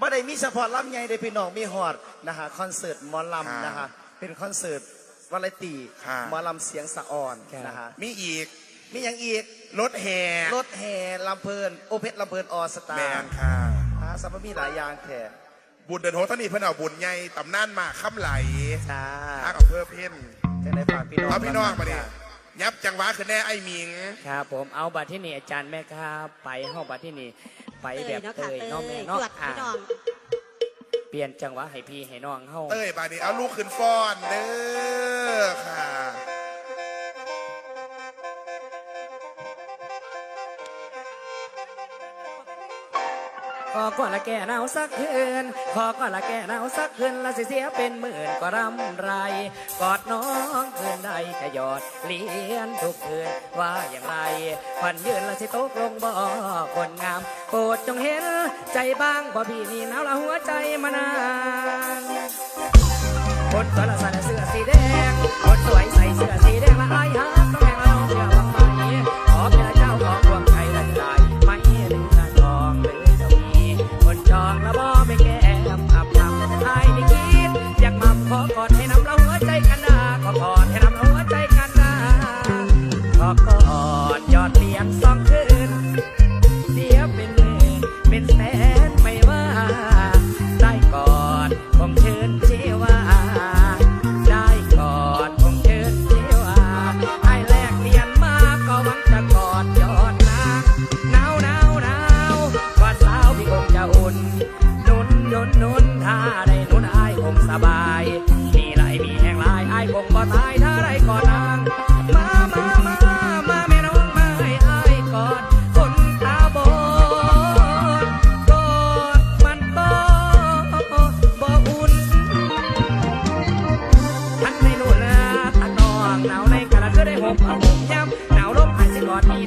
บ่ได้มีเฉพาะลำใหญ่ได้พี่น้องมีฮอดนะฮะคอนเสิร์ตหมอลำนะฮะเป็นคอนเสิร์ตวาไรตีค่ะหมอลำเสียงสะอ่อนนะฮะมีอีกมีอย่างอีกรถแห่รถแห่ลำเพลินโอเพชรลำเพลินออสตาแมร์นค่ะฮะสัมมีหลายอย่างแท้บุญเดินโฮตนี่เพิ่นเอาบุญใหญ่ตำนานมาค้ำไหลจ้าทักเอาเพิ่มเพ่นจะได้ฝากพี่น้องเอาพี่น้องมาดิยับจังหวะคือแน่ไอ้หมิง ครับผมเอาบัตรที่นี่อาจารย์แม่ครับ ไปห้องบัตรที่นี่ ไปแบบเนาะเตค่ะยเตยน้องแม่จเนาะวดอะพี่น้องเปลี่ยนจังหวะให้พี่ให้น้องเฮาเต้ยบาดนี้เอาลูกขึ้นฟ้อนเด้อ ขอก่อนละแก่หนาวสักคืน ขอก่อนละแก่หนาวสักคืนละสิเสียเป็นหมื่นก็รำไร กอดน้องคืนใดจะหยอดเลี้ยนทุกคืนว่าอย่างไรพันยืนละสิตกลงบ่อคนงามโปรดจงเห็นใจบ้างบ่พี่นี่หนาวละหัวใจมานานคนสวยละใส่เสื้อสีแดงคนสวยใส่เสื้อสีแดงละอายฮักต้องแได้นุ่นไอ้ายคงสบาย มีไหลมีแห่งลายไอ้ายคงบ่ตายถ้าได้กอดนางมามามามาแม่น้องมาให้ไอ้ายกอดคนตาบอดกอดมันก็บ่อุ่นทันในนู่นนะทันน้องหนาวในกระเทือได้ห่มผ้าห่มย้ำหนาวลมหายสิกอดอี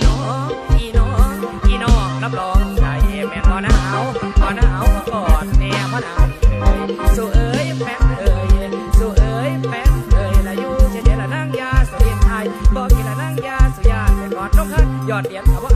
ยอดเดียนกับว่า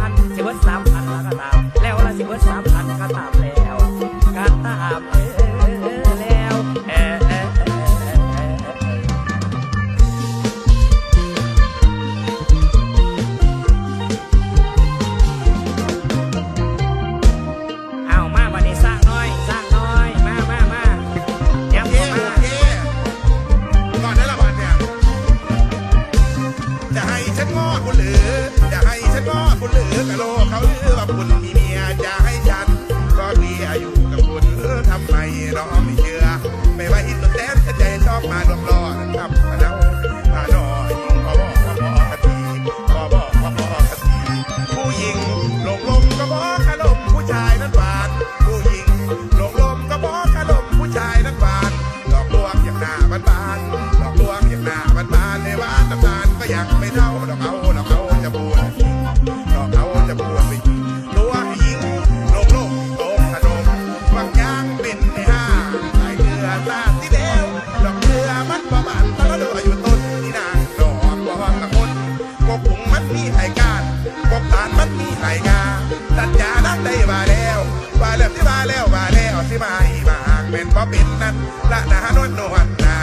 เป็นนนั้นละนานวลนวลนา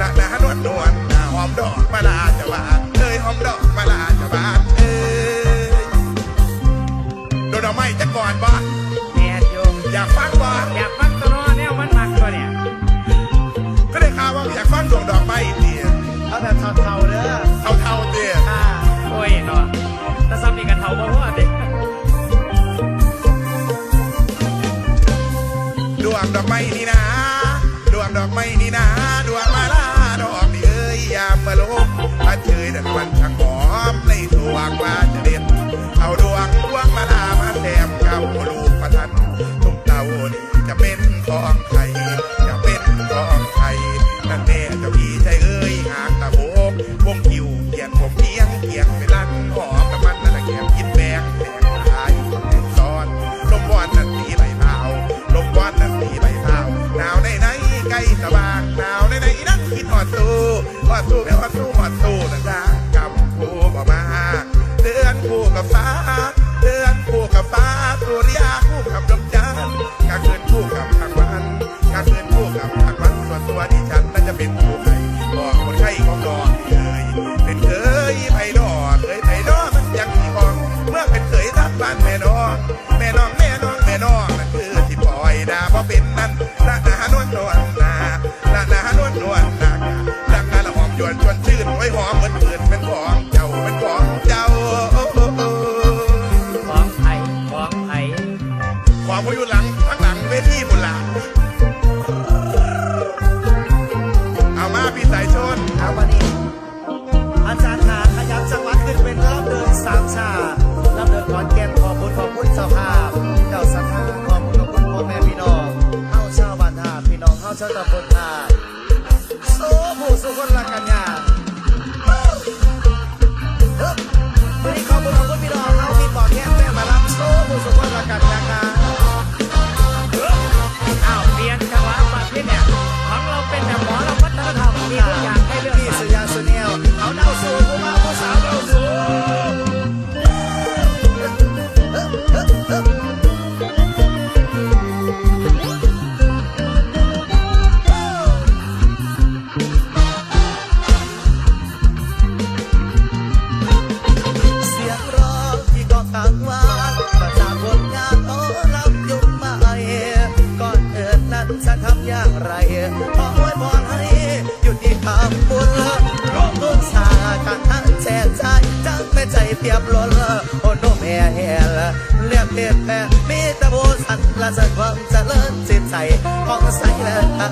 ละนานวลนวลนาหอมดอกมาลาจะบานเอ้ยหอมดอกมาลาจะบานเอ้ยโดนเอาไม้จะก่อนบ่แม่นอยู่อยากฟังบ่อยากฟังตัวน้อแนวมันมักตัวเนี่ยก็ได้ข่าวว่าอยากฟังดอกดอกไม้เตี้ยเอาแบบเท่าๆเด้อเท่าเท่าๆเตี้ยอ่าโอ้ยเนาะถ้าซ้ำนี่กันเท่าบ่พอเด็ดวงดอกไม้นี่นะ ดวงดอกไม้นี่นะ ว่าสัวดิฉันนั้นจะเป็นผู้ให้บอกคนไข้ของดอนเอ่ยเป็นเคยไผ่ดอกเคยไผ่ดอกมันยังมีของ เมื่อเป็นเคยทักบ้านแม่น้อง แม่น้องแม่น้องแม่น้องนั่นคือที่ปล่อยดาเพราะเป็นนั้นละนานวลนวลนาละนานวลนวลนาดังนั้นละหอมยวนชวนชื่นไว้หอมเหมือนเปิดเป็นของเจ้าเป็นของเจ้า อย่างไรขอไว้พรให้อยู่ที่คำบุญร่วมทุนสาการทั้งแจกใจจังแม่ใจเปียบล้นโอ้โนแม่เฮลเรียกเพียแม่มีแต่โบสันและสันความเจริญจิตใจของใสและตา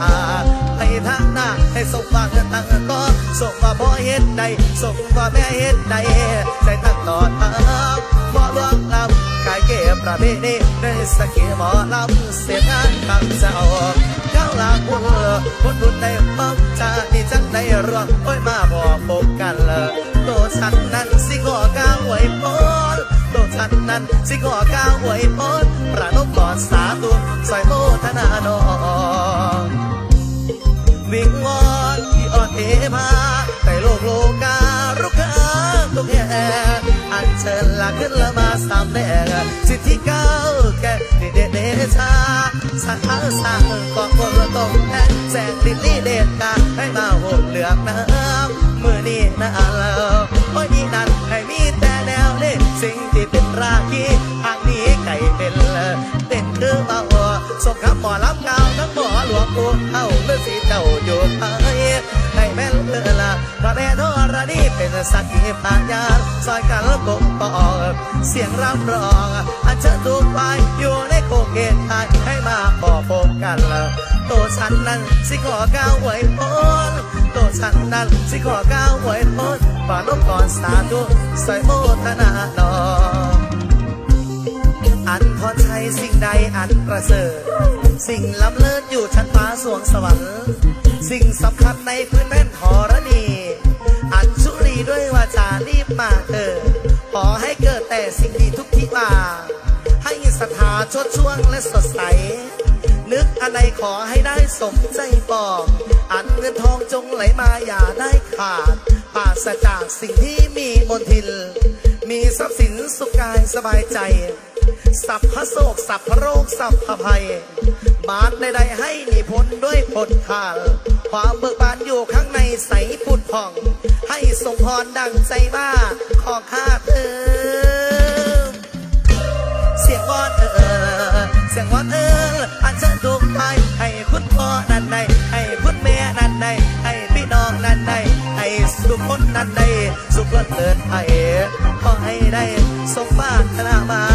ให้ทางหน้าให้สมหวังตั้งก็ส่งมาพ่อเฮ็ดใดส่งมาแม่เฮ็ดใดใจตั้งต่อทางบ่ลวงลำกายเก็บประเพณีในสกีหมอลำเสียงานคำเจ้า เข้าลาบุญคนบุญในปั๊มจาที่จังได้รวมโอ้ยมาบอกปกกันเลยตัวฉันนั้นสิก่อก้าวไว้พรตัวฉันนั้นสิก่อก้าวไว้พรประนมก่อดสาตุสอยโมทนานองวิงวอนที่อ่อนเทมาแต่โลกโลการุกขา ตุกแห่อันเชิญละขึ้นละมาสามแดงสิทธิเก้าแก่ดิเดเดชาสังอาสังกองคนละตรงแแสงดินลีเดชกาให้มาโหดเหลือกน้ำมือนี่นะแล้วโอ้ยนี่นั่นให้มีแต่แนวนี้สิ่งที่เป็นราคีทางนี้ไก่เป็นเด่นคือมาหัวส่งคำหมอลำกาวทั้งหมอหลวงปู่เข้าเมื่อสีเจ้าอยู่ไทยให้แม่นเลือละ พระแม่เป็นสักขีพยานซอยกันกบปอกเสียงรำร้องอันเชิญทุกฝ่ายอยู่ในโคเกตไทยให้มาขอพบกันละตัวฉันนั้นสิขอก้าวไว้พ้นตัวฉันนั้นสิขอก้าวไว้พ้นป่านบก่อนสาธุใส่โมทนาดอกอันพรชัยสิ่งใดอันประเสริฐ สิ่งล้ำเลิศอยู่ชั้นฟ้าสวงสวรรค์ สิ่งสำคัญในพื้นแผ่นธรณี รีด้วยวาจารีบมาเกิดขอให้เกิดแต่สิ่งดีทุกที่มา ให้ศรัทธาชดช่วงและสดใส นึกอันใดขอให้ได้สมใจปองอันเงินทองจงไหลมาอย่าได้ขาดปราศจากสิ่งที่มีมนทิน มีทรัพย์สินสุขกายสบายใจ สัพพโศกสัพพโรคสัพพภัย บาทใดๆให้หนีพ้นด้วยผลขาลความเบิกบานอยู่ข้างในใสผุดผ่อง ให้สมพรดังใจบ้าขอข้าเธอเสียงวอนเออเสียงวอนเอออันเชิญทุกไปให้คุณพ่อนั่นใดให้คุณแม่นั่นใดให้พี่น้องนั่นใดให้สุขคนนั่นใดสุขคนเลิศไอขอให้ได้สมบ้านธนาไม้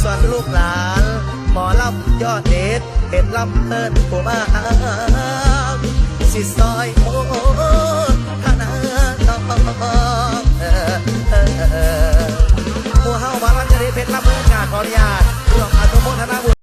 ส่วนลูกหลานหมอลำยอดเด็ดเป็นลำเพิ่นผู้มาหาสิซอยโอ้ อมัวเฮาบาลังจะได้เพชรละเมืองกาขออนุญาตร่วงอนุโมทนาบุญ